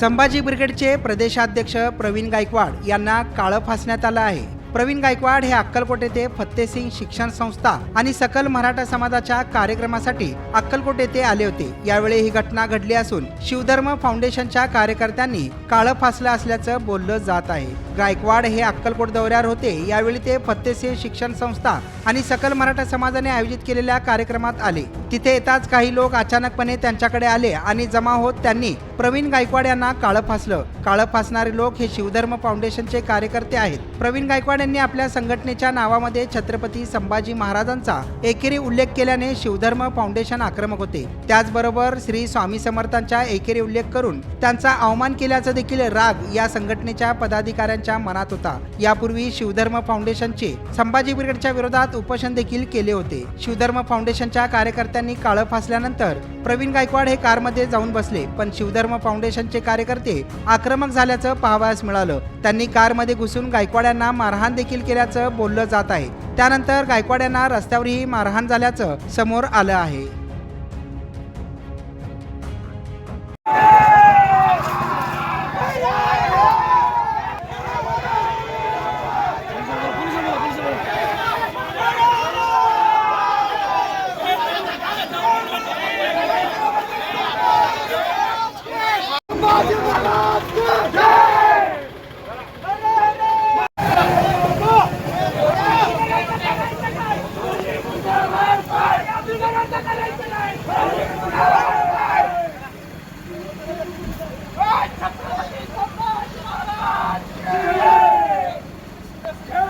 संभाजी ब्रिगेडचे प्रदेशाध्यक्ष प्रवीण गायकवाड यांना काळं फासण्यात आलं आहे. प्रवीण गायकवाड हे अक्कलकोट येथे फत्तेसिंग शिक्षण संस्था आणि सकल मराठा समाजाच्या कार्यक्रमासाठी अक्कलकोट येथे आले होते. यावेळी ही घटना घडली असून शिवधर्म फाउंडेशनच्या कार्यकर्त्यांनी काळं फासलं असल्याचं बोललं जात आहे. गायकवाड हे अक्कलकोट दौऱ्यावर होते. यावेळी ते फत्तेसिंग शिक्षण संस्था आणि सकल मराठा समाजाने आयोजित केलेल्या कार्यक्रमात आले. तिथे येताच काही लोक अचानकपणे त्यांच्याकडे आले आणि जमा होत त्यांनी प्रवीण गायकवाड यांना काळं फासलं. काळं फासणारे लोक हे शिवधर्म फाउंडेशनचे कार्यकर्ते आहेत. प्रवीण गायकवाड यांनी आपल्या संघटनेच्या नावामध्ये छत्रपती संभाजी महाराजांचा एकेरी उल्लेख केल्याने शिवधर्म फाउंडेशन आक्रमक होते. त्याचबरोबर श्री स्वामी समर्थांच्या एकेरी उल्लेख करून त्यांचा अवमान केल्याचा देखील राग या संघटनेच्या पदाधिकाऱ्यांच्या मनात होता. यापूर्वी शिवधर्म फाउंडेशनचे संभाजी ब्रिगेडच्या विरोधात उपोषण देखील केले होते. शिवधर्म फाउंडेशनच्या कार्यकर्त्यांनी काळं फासल्यानंतर प्रवीण गायकवाड हे कारमध्ये जाऊन बसले पण शिवधर्म फाउंडेशनचे कार्यकर्ते आक्रमक झाल्याचं पाहावयास मिळालं. त्यांनी कारमध्ये घुसून गायकवाड यांना मारहाण मारहाण देखील केल्याचं बोललं जात आहे त्यानंतर गायकवाड यांना रस्त्यावरही मारहाण झाल्याचं समोर आलं आहे Oh, dude.